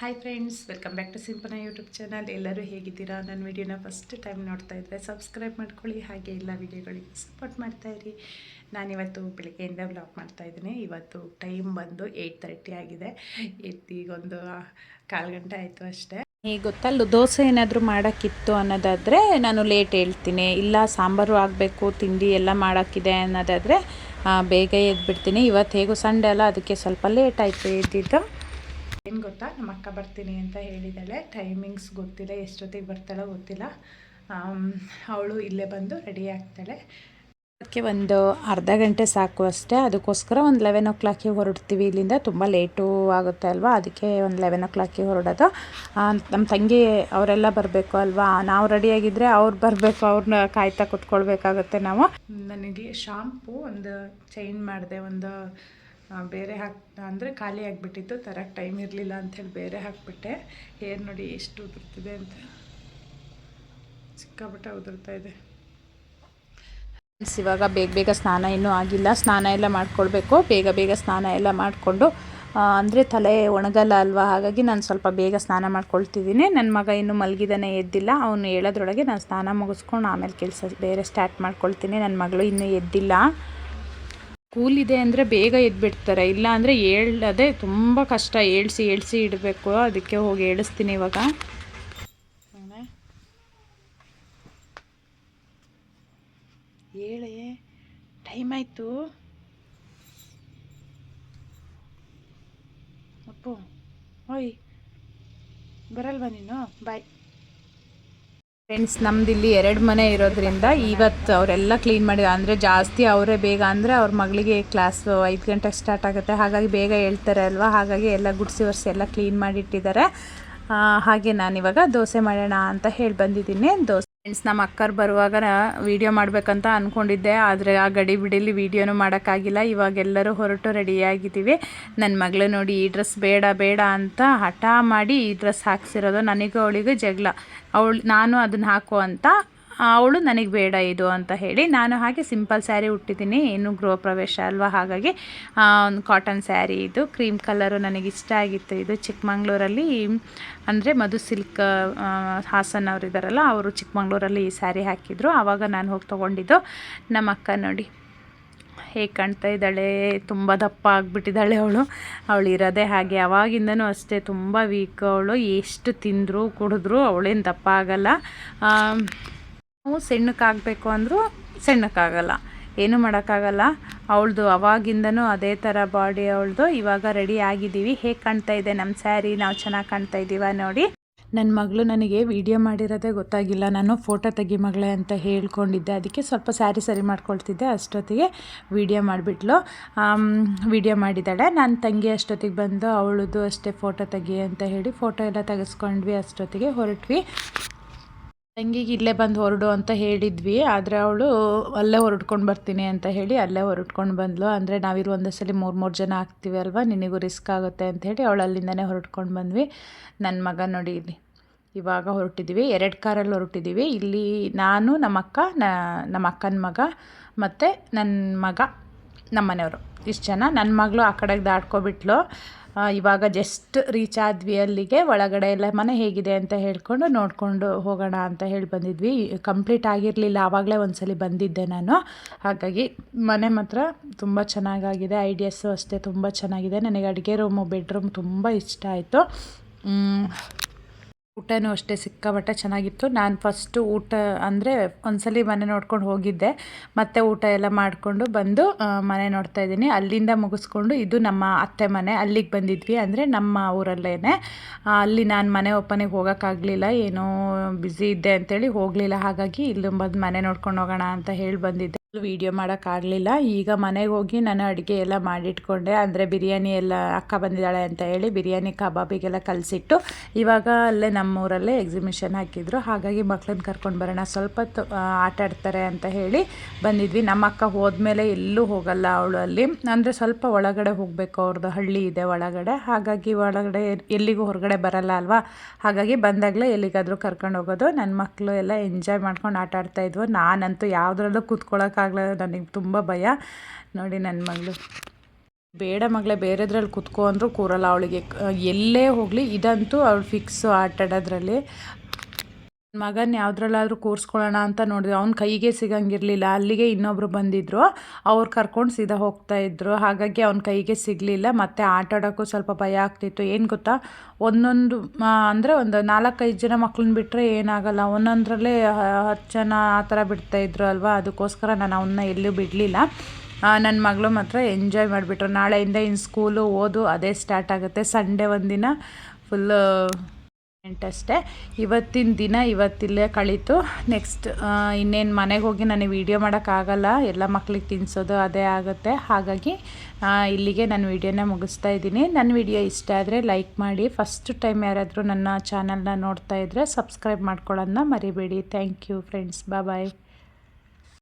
Hi friends welcome back to Simpana YouTube channel ಎಲ್ಲರೂ ಹೇಗಿದ್ದೀರಾ? ನನ್ನ ವಿಡಿಯೋನ ಫಸ್ಟ್ ಟೈಮ್ ನೋಡ್ತಾ ಇದ್ದರೆ ಸಬ್ಸ್ಕ್ರೈಬ್ ಮಾಡ್ಕೊಳ್ಳಿ. ಹಾಗೆ ಎಲ್ಲ ವಿಡಿಯೋಗಳಿಗೆ ಸಪೋರ್ಟ್ ಮಾಡ್ತಾಯಿರಿ ನಾನಿವತ್ತು ಬೆಳಗ್ಗೆಯಿಂದ ಬ್ಲಾಗ್ ಮಾಡ್ತಾ ಇದ್ದೀನಿ. ಇವತ್ತು ಟೈಮ್ ಬಂದು ಏಯ್ಟ್ ತರ್ಟಿ ಆಗಿದೆ. ಈಗೊಂದು ಕಾಲು ಗಂಟೆ ಆಯಿತು ಅಷ್ಟೇ. ಈ ಗೊತ್ತಲ್ಲ, ದೋಸೆ ಏನಾದರೂ ಮಾಡೋಕ್ಕಿತ್ತು ಅನ್ನೋದಾದರೆ ನಾನು ಲೇಟ್ ಹೇಳ್ತೀನಿ. ಇಲ್ಲ, ಸಾಂಬಾರು ಆಗಬೇಕು, ತಿಂಡಿ ಎಲ್ಲ ಮಾಡೋಕ್ಕಿದೆ ಅನ್ನೋದಾದರೆ ಬೇಗ ಎದ್ಬಿಡ್ತೀನಿ. ಇವತ್ತು ಹೇಗೂ ಸಂಡೆ ಅಲ್ಲ, ಅದಕ್ಕೆ ಸ್ವಲ್ಪ ಲೇಟ್ ಆಯಿತು ಎದ್ದಿದ್ದು. ಏನು ಗೊತ್ತಾ? ನಮ್ಮ ಅಕ್ಕ ಬರ್ತೀನಿ ಅಂತ ಹೇಳಿದ್ದಾಳೆ ಟೈಮಿಂಗ್ಸ್ ಗೊತ್ತಿಲ್ಲ, ಎಷ್ಟೊತ್ತಿಗೆ ಬರ್ತಾಳೋ ಗೊತ್ತಿಲ್ಲ. ಅವಳು ಇಲ್ಲೇ ಬಂದು ರೆಡಿ ಆಗ್ತಾಳೆ. ಅದಕ್ಕೆ ಒಂದು ಅರ್ಧ ಗಂಟೆ ಸಾಕು ಅಷ್ಟೇ. ಅದಕ್ಕೋಸ್ಕರ ಒಂದು ಲೆವೆನ್ ಓ ಕ್ಲಾಕಿಗೆ ಹೊರಡ್ತೀವಿ. ಇಲ್ಲಿಂದ ತುಂಬ ಲೇಟು ಆಗುತ್ತೆ ಅಲ್ವಾ? ಅದಕ್ಕೆ ಒಂದು ಲೆವೆನ್ ಓ ಕ್ಲಾಕಿಗೆ ಹೊರಡೋದು. ನಮ್ಮ ತಂಗಿ ಅವರೆಲ್ಲ ಬರಬೇಕು ಅಲ್ವಾ? ನಾವು ರೆಡಿಯಾಗಿದ್ದರೆ ಅವ್ರು ಬರಬೇಕು, ಅವ್ರನ್ನ ಕಾಯ್ತಾ ಕುತ್ಕೊಳ್ಬೇಕಾಗುತ್ತೆ ನಾವು. ನನಗೆ ಶಾಂಪು ಒಂದು ಚೇಂಜ್ ಮಾಡಿದೆ, ಒಂದು ಬೇರೆ ಹಾಕಿ, ಅಂದರೆ ಖಾಲಿ ಆಗಿಬಿಟ್ಟಿತ್ತು ತರಕ್ಕೆ ಟೈಮ್ ಇರಲಿಲ್ಲ ಅಂಥೇಳಿ ಬೇರೆ ಹಾಕಿಬಿಟ್ಟೆ. ಹೇರ್ ನೋಡಿ ಎಷ್ಟು ಉದುರ್ತಿದೆ ಅಂತ. ಸಿಕ್ಕಾಬಿಟ್ಟೆ ಉದುರ್ತಾ ಇದೆ. ಇವಾಗ ಬೇಗ ಬೇಗ ಸ್ನಾನ ಇನ್ನೂ ಆಗಿಲ್ಲ. ಸ್ನಾನ ಎಲ್ಲ ಮಾಡ್ಕೊಳ್ಬೇಕು. ಬೇಗ ಬೇಗ ಸ್ನಾನ ಎಲ್ಲ ಮಾಡಿಕೊಂಡು ಅಂದರೆ ತಲೆ ಒಣಗಲ್ಲ ಅಲ್ವಾ? ಹಾಗಾಗಿ ನಾನು ಸ್ವಲ್ಪ ಬೇಗ ಸ್ನಾನ ಮಾಡ್ಕೊಳ್ತಿದ್ದೀನಿ. ನನ್ನ ಮಗ ಇನ್ನೂ ಮಲಗಿದಾನೆ ಎದ್ದಿಲ್ಲ. ಅವನು ಹೇಳೋದ್ರೊಳಗೆ ನಾನು ಸ್ನಾನ ಮುಗಿಸ್ಕೊಂಡು ಆಮೇಲೆ ಕೆಲಸ ಬೇರೆ ಸ್ಟಾರ್ಟ್ ಮಾಡ್ಕೊಳ್ತೀನಿ. ನನ್ನ ಮಗಳು ಇನ್ನೂ ಎದ್ದಿಲ್ಲ. ಸ್ಕೂಲ್ ಇದೆ ಅಂದರೆ ಬೇಗ ಎದ್ಬಿಡ್ತಾರೆ. ಇಲ್ಲ ಅಂದರೆ ಏಳದೆ ತುಂಬ ಕಷ್ಟ. ಏಳ್ಸಿ, ಏಳಿಸಿ ಇಡಬೇಕು. ಅದಕ್ಕೆ ಹೋಗಿ ಏಳಿಸ್ತೀನಿ ಇವಾಗ. ಏಳೆ ಟೈಮ್ ಆಯಿತು. ಅಪ್ಪು ಓಯ್ ಬರಲ್ವಾ ನೀನು? ಬಾಯ್ ಫ್ರೆಂಡ್ಸ್ ನಮ್ದು ಇಲ್ಲಿ ಎರಡು ಮನೆ ಇರೋದ್ರಿಂದ ಇವತ್ತು ಅವರೆಲ್ಲ ಕ್ಲೀನ್ ಮಾಡಿದ, ಅಂದರೆ ಜಾಸ್ತಿ ಅವರೇ ಬೇಗ ಅಂದರೆ ಅವ್ರ ಮಗಳಿಗೆ ಕ್ಲಾಸ್ ಐದು ಗಂಟೆಗೆ ಸ್ಟಾರ್ಟ್ ಆಗುತ್ತೆ. ಹಾಗಾಗಿ ಬೇಗ ಹೇಳ್ತಾರೆ ಅಲ್ವಾ? ಹಾಗಾಗಿ ಎಲ್ಲ ಗುಡಿಸಿ ಒರೆಸಿ ಎಲ್ಲ ಕ್ಲೀನ್ ಮಾಡಿಟ್ಟಿದ್ದಾರೆ ಹಾಗೆ ಹಾಗೆ ನಾನಿವಾಗ ದೋಸೆ ಮಾಡೋಣ ಅಂತ ಹೇಳಿ ಬಂದಿದ್ದೀನಿ. ದೋಸೆ ಫ್ರೆಂಡ್ಸ್ ನಮ್ಮ ಅಕ್ಕರು ಬರುವಾಗ ವೀಡಿಯೋ ಮಾಡಬೇಕಂತ ಅಂದ್ಕೊಂಡಿದ್ದೆ ಆದರೆ ಆ ಗಡಿ ಬಿಡಿಲಿ ವೀಡಿಯೋನು ಮಾಡೋಕ್ಕಾಗಿಲ್ಲ. ಇವಾಗ ಎಲ್ಲರೂ ಹೊರಟು ರೆಡಿಯಾಗಿದ್ದೀವಿ ನನ್ನ ಮಗಳು ನೋಡಿ ಈ ಡ್ರೆಸ್ ಬೇಡ ಬೇಡ ಅಂತ ಹಠ ಮಾಡಿ ಈ ಡ್ರೆಸ್ ಹಾಕ್ಸಿರೋದು. ನನಗೂ ಅವಳಿಗೂ ಜಗಳ. ಅವಳು, ನಾನು ಅದನ್ನು ಹಾಕು ಅಂತ ಅವಳು ನನಗೆ ಬೇಡ ಇದು ಅಂತ ಹೇಳಿ ನಾನು ಹಾಗೆ ಸಿಂಪಲ್ ಸ್ಯಾರಿ ಉಟ್ಟಿದ್ದೀನಿ, ಏನು ಗೃಹ ಪ್ರವೇಶ ಅಲ್ವಾ? ಹಾಗಾಗಿ ಒಂದು ಕಾಟನ್ ಸ್ಯಾರಿ ಇದು. ಕ್ರೀಮ್ ಕಲರು ನನಗೆ ಇಷ್ಟ ಆಗಿತ್ತು ಇದು ಚಿಕ್ಕಮಂಗ್ಳೂರಲ್ಲಿ. ಅಂದರೆ ಮಧು ಸಿಲ್ಕ್ ಹಾಸನ್ ಅವರು ಇದ್ದಾರಲ್ಲ ಅವರು ಚಿಕ್ಕಮಂಗ್ಳೂರಲ್ಲಿ ಈ ಸ್ಯಾರಿ ಹಾಕಿದ್ರು. ಆವಾಗ ನಾನು ಹೋಗಿ ತೊಗೊಂಡಿದ್ದು ನಮ್ಮ ಅಕ್ಕ ನೋಡಿ. ಹೇಗೆ ಕಾಣ್ತಾ ಇದ್ದಾಳೆ, ತುಂಬ ದಪ್ಪ ಆಗಿಬಿಟ್ಟಿದ್ದಾಳೆ ಅವಳು. ಅವಳು ಇರೋದೇ ಹಾಗೆ. ಅವಾಗಿಂದನೂ ಅಷ್ಟೇ, ತುಂಬ ವೀಕ್ ಅವಳು. ಎಷ್ಟು ತಿಂದರೂ ಕುಡಿದ್ರು, ಅವಳೇನು ದಪ್ಪ ಆಗಲ್ಲ. ನಾವು ಸಣ್ಣಕ್ಕಾಗಬೇಕು ಅಂದರೂ ಸಣ್ಣಕ್ಕಾಗಲ್ಲ. ಏನು ಮಾಡೋಕ್ಕಾಗಲ್ಲ. ಅವಳದು ಅವಾಗಿಂದನೂ ಅದೇ ಥರ ಬಾಡಿ ಅವಳದು ಇವಾಗ ರೆಡಿ ಆಗಿದ್ದೀವಿ. ಹೇಗೆ ಕಾಣ್ತಾ ಇದೆ ನಮ್ಮ ಸ್ಯಾರಿ ನಾವು ಚೆನ್ನಾಗಿ ಕಾಣ್ತಾ ಇದ್ದೀವ ನೋಡಿ. ನನ್ನ ಮಗಳು ನನಗೆ ವಿಡಿಯೋ ಮಾಡಿರೋದೇ ಗೊತ್ತಾಗಿಲ್ಲ. ನಾನು ಫೋಟೋ ತೆಗಿ ಮಗಳೇ ಅಂತ ಹೇಳ್ಕೊಂಡಿದ್ದೆ. ಅದಕ್ಕೆ ಸ್ವಲ್ಪ ಸ್ಯಾರಿ ಸರಿ ಮಾಡ್ಕೊಳ್ತಿದ್ದೆ ಅಷ್ಟೊತ್ತಿಗೆ ವಿಡಿಯೋ ಮಾಡಿಬಿಟ್ಲು. ವಿಡಿಯೋ ಮಾಡಿದ್ದಾಳೆ. ನನ್ನ ತಂಗಿ ಅಷ್ಟೊತ್ತಿಗೆ ಬಂದು ಅವಳದು ಅಷ್ಟೇ ಫೋಟೋ ತೆಗಿ ಅಂತ ಹೇಳಿ ಫೋಟೋ ಎಲ್ಲ ತೆಗೆಸ್ಕೊಂಡ್ವಿ ಅಷ್ಟೊತ್ತಿಗೆ ಹೊರಟ್ವಿ. ತಂಗಿಗೆ ಇಲ್ಲೇ ಬಂದು ಹೊರಡು ಅಂತ ಹೇಳಿದ್ವಿ, ಆದರೆ ಅವಳು ಅಲ್ಲೇ ಹೊರಡ್ಕೊಂಡು ಬರ್ತೀನಿ ಅಂತ ಹೇಳಿ ಅಲ್ಲೇ ಹೊರಡ್ಕೊಂಡು ಬಂದ್ಲು. ಅಂದರೆ ನಾವಿರೋ ಒಂದೇ ಸಲ ಮೂರು ಮೂರು ಜನ ಆಗ್ತೀವಿ ಅಲ್ವಾ, ನಿನಗೂ ರಿಸ್ಕ್ ಆಗುತ್ತೆ ಅಂತ ಹೇಳಿ ಅವಳು ಅಲ್ಲಿಂದನೇ ಹೊರಡ್ಕೊಂಡು ಬಂದ್ವಿ. ನನ್ನ ಮಗ ನೋಡಿ ಇಲ್ಲಿ. ಇವಾಗ ಹೊರಟಿದ್ದೀವಿ ಎರಡು ಕಾರಲ್ಲಿ ಹೊರಟಿದ್ದೀವಿ ಇಲ್ಲಿ ನಾನು, ನಮ್ಮ ಅಕ್ಕ ನಮ್ಮ ಅಕ್ಕನ ಮಗ ಮತ್ತು ನನ್ನ ಮಗ ನಮ್ಮ ಮನೆಯವರು ಇಷ್ಟು ಜನ. ನನ್ನ ಮಗಳು ಆ ಕಡೆಗೆ ದಾಟ್ಕೊಬಿಟ್ಲು. ಇವಾಗ ಜಸ್ಟ್ ರೀಚ್ ಆದ್ವಿ ಅಲ್ಲಿಗೆ, ಒಳಗಡೆ ಎಲ್ಲ ಮನೆ ಹೇಗಿದೆ ಅಂತ ಹೇಳ್ಕೊಂಡು ನೋಡಿಕೊಂಡು ಹೋಗೋಣ ಅಂತ ಹೇಳಿ ಬಂದಿದ್ವಿ. ಕಂಪ್ಲೀಟ್ ಆಗಿರಲಿಲ್ಲ, ಆವಾಗಲೇ ಒಂದ್ಸಲಿ ಬಂದಿದ್ದೆ ನಾನು. ಹಾಗಾಗಿ ಮನೆ ಮಾತ್ರ ತುಂಬ ಚೆನ್ನಾಗಾಗಿದೆ ಐಡಿಯಾಸು ಅಷ್ಟೇ ತುಂಬ ಚೆನ್ನಾಗಿದೆ. ನನಗೆ ಅಡುಗೆ ರೂಮು ಬೆಡ್ರೂಮ್ ತುಂಬ ಇಷ್ಟ ಆಯಿತು. ಊಟನೂ ಅಷ್ಟೇ ಸಿಕ್ಕಾಪಟ್ಟೆ ಚೆನ್ನಾಗಿತ್ತು. ನಾನು ಫಸ್ಟು ಊಟ ಅಂದರೆ ಒಂದ್ಸಲಿ ಮನೆ ನೋಡ್ಕೊಂಡು ಹೋಗಿದ್ದೆ. ಮತ್ತೆ ಊಟ ಎಲ್ಲ ಮಾಡಿಕೊಂಡು ಬಂದು ಮನೆ ನೋಡ್ತಾ ಇದ್ದೀನಿ. ಅಲ್ಲಿಂದ ಮುಗಿಸ್ಕೊಂಡು ಇದು ನಮ್ಮ ಅತ್ತೆ ಮನೆ. ಅಲ್ಲಿಗೆ ಬಂದಿದ್ವಿ ಅಂದರೆ ನಮ್ಮ ಊರಲ್ಲೇ ಅಲ್ಲಿ ನಾನು ಮನೆ ಓಪನಿಗೆ ಹೋಗೋಕ್ಕಾಗಲಿಲ್ಲ. ಏನೋ ಬ್ಯುಸಿ ಇದ್ದೆ ಅಂತೇಳಿ ಹೋಗಲಿಲ್ಲ. ಹಾಗಾಗಿ ಇಲ್ಲಿ ಬಂದು ಮನೆ ನೋಡ್ಕೊಂಡು ಹೋಗೋಣ ಅಂತ ಹೇಳಿ ಬಂದಿದ್ದೆ. ವೀಡಿಯೋ ಮಾಡೋಕ್ಕಾಗಲಿಲ್ಲ ಈಗ ಮನೆಗೆ ಹೋಗಿ ನಾನು ಅಡುಗೆ ಎಲ್ಲ ಮಾಡಿಟ್ಕೊಂಡೆ. ಅಂದರೆ ಬಿರಿಯಾನಿ ಎಲ್ಲ ಅಕ್ಕ ಬಂದಿದ್ದಾಳೆ ಅಂತ ಹೇಳಿ ಬಿರಿಯಾನಿ ಕಬಾಬಿಗೆಲ್ಲ ಕಲಸಿಟ್ಟು ಇವಾಗ ಅಲ್ಲೇ ನಮ್ಮೂರಲ್ಲೇ ಎಕ್ಸಿಬಿಷನ್ ಹಾಕಿದ್ರು. ಹಾಗಾಗಿ ಮಕ್ಳನ್ನ ಕರ್ಕೊಂಡು ಬರೋಣ. ಸ್ವಲ್ಪ ಆಟ ಆಡ್ತಾರೆ ಅಂತ ಹೇಳಿ ಬಂದಿದ್ವಿ. ನಮ್ಮ ಅಕ್ಕ ಹೋದ್ಮೇಲೆ ಎಲ್ಲೂ ಹೋಗಲ್ಲ ಅವಳು ಅಲ್ಲಿ ಅಂದರೆ ಸ್ವಲ್ಪ ಒಳಗಡೆ ಹೋಗಬೇಕು. ಅವ್ರದ್ದು ಹಳ್ಳಿ ಇದೆ ಒಳಗಡೆ. ಹಾಗಾಗಿ ಒಳಗಡೆ ಎಲ್ಲಿಗೂ ಹೊರಗಡೆ ಬರಲ್ಲ ಅಲ್ವಾ? ಹಾಗಾಗಿ ಬಂದಾಗಲೇ ಎಲ್ಲಿಗಾದರೂ ಕರ್ಕೊಂಡು ಹೋಗೋದು. ನನ್ನ ಮಕ್ಕಳು ಎಲ್ಲ ಎಂಜಾಯ್ ಮಾಡ್ಕೊಂಡು ಆಟ ಆಡ್ತಾಯಿದ್ವು ನಾನಂತೂ ಯಾವುದ್ರಲ್ಲೂ ಕೂತ್ಕೊಳ್ಳೋಕ್ಕಾಗಲ್ಲ ನನಗೆ ತುಂಬ ಭಯ. ನೋಡಿ ನನ್ನ ಮಗಳು. ಬೇಡ ಮಗಳೇ, ಬೇರೆದ್ರಲ್ಲಿ ಕೂತ್ಕೊಂಡ್ರು ಅಂದರೂ ಕೂರಲ್ಲ ಅವಳಿಗೆ. ಎಲ್ಲೇ ಹೋಗಲಿ, ಇದಂತೂ ಅವಳು ಫಿಕ್ಸು ಆಟ ಆಡೋದ್ರಲ್ಲಿ ಮಗನ ಯಾವುದ್ರಲ್ಲಾದ್ರೂ ಕೂರಿಸ್ಕೊಳ್ಳೋಣ ಅಂತ ನೋಡಿದ್ರು. ಅವ್ನ ಕೈಗೆ ಸಿಗಂಗಿರಲಿಲ್ಲ. ಅಲ್ಲಿಗೆ ಇನ್ನೊಬ್ರು ಬಂದಿದ್ರು. ಅವ್ರು ಕರ್ಕೊಂಡು ಸೀದಾ ಹೋಗ್ತಾ ಇದ್ರು. ಹಾಗಾಗಿ ಅವ್ನ ಕೈಗೆ ಸಿಗಲಿಲ್ಲ. ಮತ್ತು ಆಟ ಆಡೋಕ್ಕೂ ಸ್ವಲ್ಪ ಭಯ ಆಗ್ತಿತ್ತು. ಏನು ಗೊತ್ತಾ? ಒಂದೊಂದು ಅಂದರೆ ಒಂದು ನಾಲ್ಕೈದು ಜನ ಮಕ್ಳನ್ನ ಬಿಟ್ಟರೆ ಏನಾಗಲ್ಲ. ಒಂದೊಂದರಲ್ಲೇ ಹತ್ತು ಜನ ಆ ಥರ ಬಿಡ್ತಾಯಿದ್ರು ಅಲ್ವಾ? ಅದಕ್ಕೋಸ್ಕರ ನಾನು ಅವನ್ನ ಎಲ್ಲೂ ಬಿಡಲಿಲ್ಲ. ನನ್ನ ಮಗಳು ಮಾತ್ರ ಎಂಜಾಯ್ ಮಾಡಿಬಿಟ್ರು. ನಾಳೆಯಿಂದ ಇನ್ನು ಸ್ಕೂಲು ಓದು, ಅದೇ ಸ್ಟಾರ್ಟ್ ಆಗುತ್ತೆ. ಸಂಡೇ ಒಂದಿನ ಫುಲ್ಲು ಅಷ್ಟೇ. ಇವತ್ತಿನ ದಿನ ಇವತ್ತಿಲ್ಲೇ ಕಳೀತು. ನೆಕ್ಸ್ಟ್ ಇನ್ನೇನು ಮನೆಗೆ ಹೋಗಿ ನನಗೆ ವೀಡಿಯೋ ಮಾಡೋಕ್ಕಾಗಲ್ಲ ಎಲ್ಲ ಮಕ್ಳಿಗೆ ತಿನ್ನಿಸೋದು ಅದೇ ಆಗುತ್ತೆ. ಹಾಗಾಗಿ ಇಲ್ಲಿಗೆ ನಾನು ವೀಡಿಯೋನ ಮುಗಿಸ್ತಾ ಇದ್ದೀನಿ. ನನ್ನ ವಿಡಿಯೋ ಇಷ್ಟ ಆದರೆ ಲೈಕ್ ಮಾಡಿ. ಫಸ್ಟ್ ಟೈಮ್ ಯಾರಾದರೂ ನನ್ನ ಚಾನಲ್ನ ನೋಡ್ತಾ ಇದ್ದರೆ ಸಬ್ಸ್ಕ್ರೈಬ್ ಮಾಡ್ಕೊಳ್ಳೋದನ್ನ ಮರಿಬೇಡಿ. Thank you friends bye